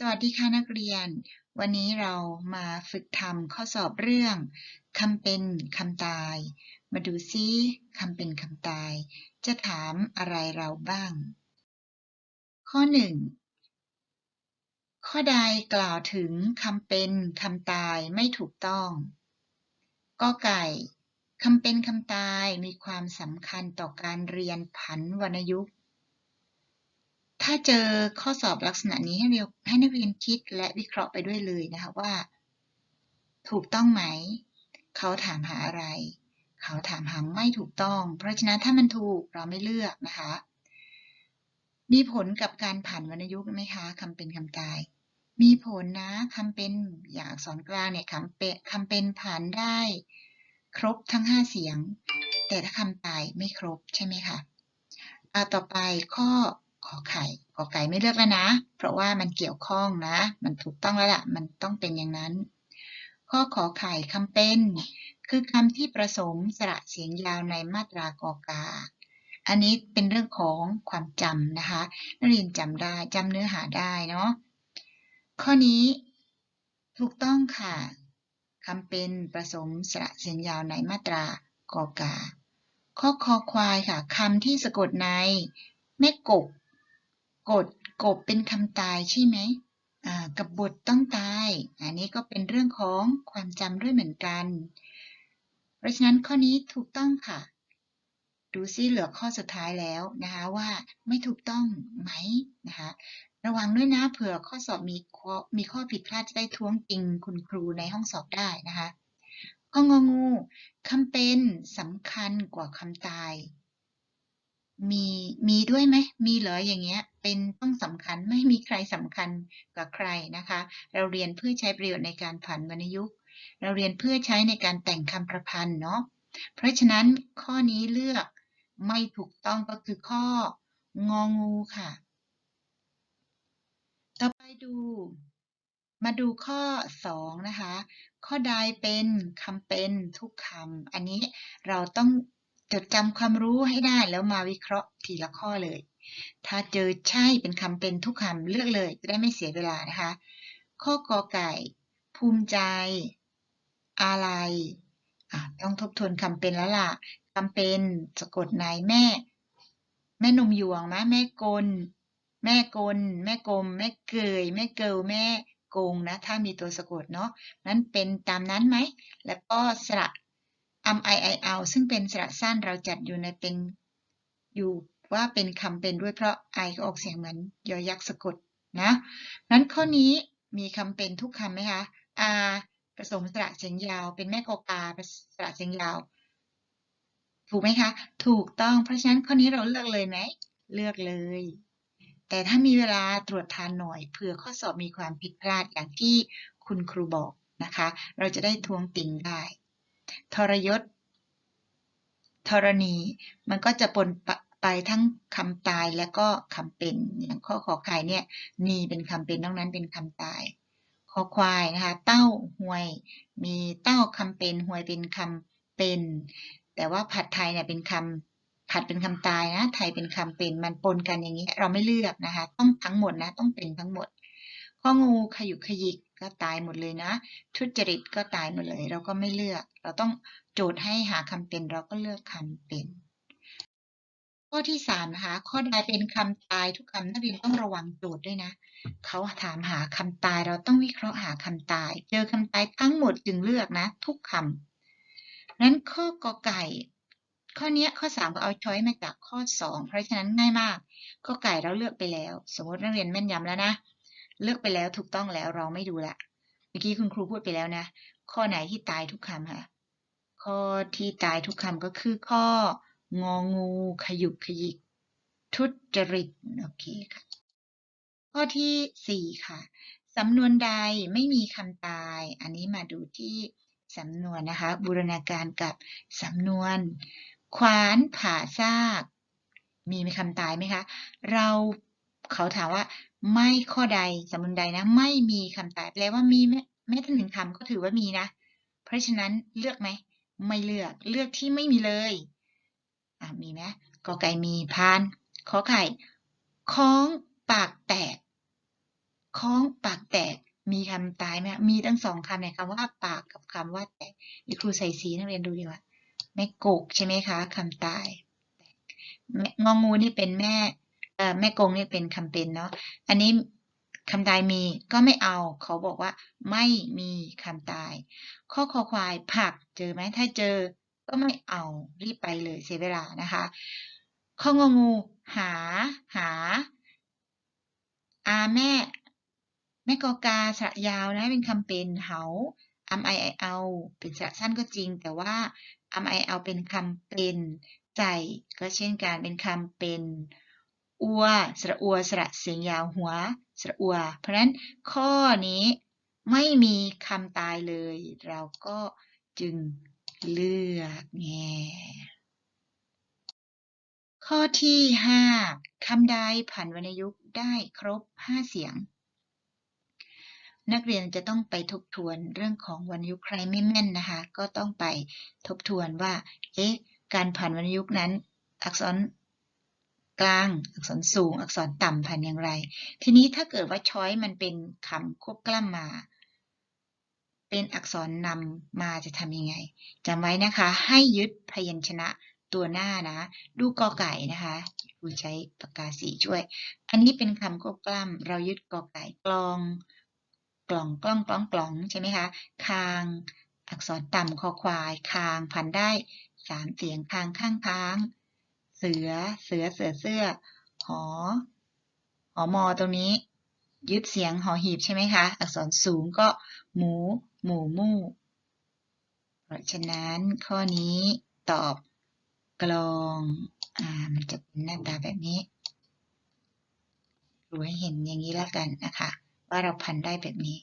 สวัสดีค่ะนักเรียน วันนี้เรามาฝึกทำข้อสอบเรื่องคำเป็นคำตาย มาดูซิคำเป็นคำตาย จะถามอะไรเราบ้าง ข้อ 1 ข้อใดกล่าวถึงคำเป็นคำตายไม่ถูกต้องกอไก่คำเป็นคำตายมีความสำคัญต่อการเรียนผันวรรณยุกต์ ถ้าเจอข้อสอบลักษณะนี้ให้เรียนให้นักเรียนคิดและวิเคราะห์ไปด้วยเลยนะคะว่า ถูกต้องไหม เขาถามหาอะไร เขาถามหาไม่ถูกต้อง เพราะฉะนั้นถ้ามันถูกเราไม่เลือกนะคะ มีผลกับการผ่านวรรณยุกต์ไหมคะคำเป็นคำตาย มีผลนะคำเป็นอย่างอักษรกลางเนี่ยคำเป็นคำเป็นผ่านได้ ครบทั้ง5เสียง แต่ถ้าคำตายไม่ครบใช่ไหมคะอ่าต่อไปข้อ ขอไข่ขอไก่ไม่เลือกแล้วนะ เพราะว่ามันเกี่ยวข้องนะ มันถูกต้องแล้วล่ะ มันต้องเป็นอย่างนั้น ข้อขอไข่คำเป็น คือคำที่ประสมสระเสียงยาวในมาตรากอกา อันนี้เป็นเรื่องของความจำนะคะ นักเรียนจำได้จำเนื้อหาได้เนาะ ข้อนี้ถูกต้องค่ะคำเป็นประสมสระเสียงยาวในมาตรากอกา ข้อคอควายค่ะคำที่สะกดในแม่กบ กดกบเป็นคำตายใช่ไหมกับบทต้องตาย อันนี้ก็เป็นเรื่องของความจำด้วยเหมือนกัน เพราะฉะนั้นข้อนี้ถูกต้องค่ะ ดูซิเหลือข้อสุดท้ายแล้วนะคะว่าไม่ถูกต้องไหมนะคะระวังด้วยนะเผื่อข้อสอบมีข้อมีข้อผิดพลาดจะได้ท้วงติงคุณครูในห้องสอบได้นะคะข้ององูคำเป็นสำคัญกว่าคำตาย มีมีด้วยไหมมีเหรออย่างเงี้ย เป็นต้องสำคัญไม่มีใครสำคัญกว่าใครนะคะ เราเรียนเพื่อใช้ประโยชน์ในการผ่านวรรณยุกต์ เราเรียนเพื่อใช้ในการแต่งคำประพันธ์เนาะเพราะฉะนั้นข้อนี้เลือกไม่ถูกต้องก็คือข้ององูค่ะ ต่อไปดู มาดูข้อ 2 นะคะ ข้อใดเป็นคำเป็นทุกคำอันนี้เราต้อง จดจำความรู้ให้ได้แล้วมาวิเคราะห์ทีละข้อเลย ถ้าเจอใช่เป็นคำเป็นทุกคำเลือกเลยจะได้ไม่เสียเวลานะคะ ข้อกอไก่ ภูมิใจ อะไรต้องทบทวนคำเป็นแล้วล่ะคำเป็นสะกดในแม่ แม่นมยวงนะแม่กล แม่กล แม่กลม แม่เกย แม่เกลแม่โกงนะ ถ้ามีตัวสะกดเนาะนั้นเป็นตามนั้นไหม แล้วก็สระ อัมไอไอเอาซึ่งเป็นสระสั้นเราจัดอยู่ในเป็นอยู่ว่าเป็นคำเป็นด้วยเพราะไอออกเสียงเหมือนยอยักษ์สะกดนะนั้นข้อนี้มีคำเป็นทุกคำไหมคะอาผสมสระเสียงยาว เป็นแม่กอกาสระเสียงยาว ถูกไหมคะ ถูกต้องเพราะฉะนั้นข้อนี้เราเลือกเลยไหมเลือกเลย แต่ถ้ามีเวลาตรวจทานหน่อยเผื่อข้อสอบมีความผิดพลาดอย่างที่คุณครูบอกนะคะ เราจะได้ทวงติงได้ ทรยศ ธรณี มันก็จะปนไปทั้งคำตายและก็คำเป็น อย่างข้อขอไข่เนี่ย นีเป็นคำเป็นนอกนั้นเป็นคำตายคอควายนะคะ เต้าหวย มีเต้าคำเป็นหวยเป็นคำเป็น แต่ว่าผัดไทยเนี่ยเป็นคำผัดเป็นคำตายนะ ไทยเป็นคำเป็น มันปนกันอย่างนี้ เราไม่เลือกนะคะ ต้องทั้งหมดนะ ต้องเป็นทั้งหมด ข้องูขยุกขยิก ก็ตายหมดเลยนะ ทุจริตก็ตายหมดเลย เราก็ไม่เลือก เราต้องโจทย์ให้หาคำเป็นเราก็เลือกคำเป็น ข้อที่สามนะคะข้อใดเป็นคำตายทุกคำนักเรียนต้องระวังโจทย์ด้วยนะเขาถามหาคำตายเราต้องวิเคราะห์หาคำตาย เจอคำตายทั้งหมดจึงเลือกนะ ทุกคำนั้นข้อกอไก่ ข้อนี้ข้อสามก็เอาช้อยมาจากข้อสองเพราะฉะนั้นง่ายมากข้อไก่เราเลือกไปแล้ว สมมตินักเรียนแม่นยำแล้วนะ เลือกไปแล้วถูกต้องแล้วเราไม่ดูละเมื่อกี้คุณครูพูดไปแล้วนะ ข้อไหนที่ตายทุกคำคะข้อที่ตายทุกคำก็คือข้ององูขยุกขยิก ทุจริตโอเคค่ะ ข้อที่สี่ค่ะสำนวนใดไม่มีคำตาย อันนี้มาดูที่สำนวนนะคะ บูรณาการกับสำนวน ขวานผ่าซาก มีคำตายไหมคะ เรา เขาถามว่า ไม่ข้อใดสำนวนใดนะ ไม่มีคำตายแปลว่ามีแม้แม้แต่หนึ่งคำก็ถือว่ามีนะ เพราะฉะนั้นเลือกไหม ไม่เลือกเลือกที่ไม่มีเลยอ่ามีไหมกอไก่มีพานขอไข่ค้องปากแตกค้องปากแตกมีคำตายไหมมีทั้งสองคำในคำว่าปากกับคำว่าแตกเดี๋ยวครูใส่สีนักเรียนดูดีกว่าแม่กกใช่ไหมคะคำตายงองูนี่เป็นแม่ แม่กงนี่เป็นคำเป็นเนาะอันนี้คำตายมีก็ไม่เอา เขาบอกว่า ไม่มีคำตาย ข้อคอควายผักเจอไหมถ้าเจอ ก็ไม่เอารีบไปเลยเสียเวลานะคะ ข้ององู หา หา อาแม่ แม่กอกาสระยาวนะเป็นคำเป็นเหาอำไอไอเอาเป็นสระสั้นก็จริง แต่ว่าอำไอเอาเป็นคำเป็นใจก็เช่นกันเป็นคำเป็น อัว สระอัว สระเสียงยาวหัว สระอัว เพราะฉะนั้นข้อนี้ไม่มีคำตายเลย เราก็จึงเลือกแง่ข้อที่ห้าคำใดผันวรรณยุกต์ได้ครบห้าเสียง นักเรียนจะต้องไปทบทวนเรื่องของวรรณยุกต์ใครไม่แม่นนะคะ ก็ต้องไปทบทวนว่า เอ๊ะ การผันวรรณยุกต์นั้น อักษร กลาง อักษรสูง อักษรต่ำผันอย่างไร ทีนี้ถ้าเกิดว่าช้อยมันเป็นคำควบกล้ำมา เป็นอักษรนำมาจะทำยังไงจำไว้นะคะ ให้ยึดพยัญชนะตัวหน้านะ ดูกอไก่นะคะครูใช้ปากกาสีช่วย อันนี้เป็นคำควบกล้ำเรายึดกอไก่กลอง กล่องกล้องกล้องกล่องใช่ไหมคะ คาง อักษรต่ำคอควาย คางพันได้สามเสียงคางข้างค้าง เสือ เสือ เสือ เสื้อ หอ หอมอตรงนี้ ยึดเสียงหอหีบใช่ไหมคะ อักษรสูงก็ หมู หมูมู่ เพราะฉะนั้นข้อนี้ตอบกลอง อ่า มันจะเป็นหน้าตาแบบนี้ดูให้เห็นอย่างนี้แล้วกันนะคะ ว่าเราพันได้แบบนี้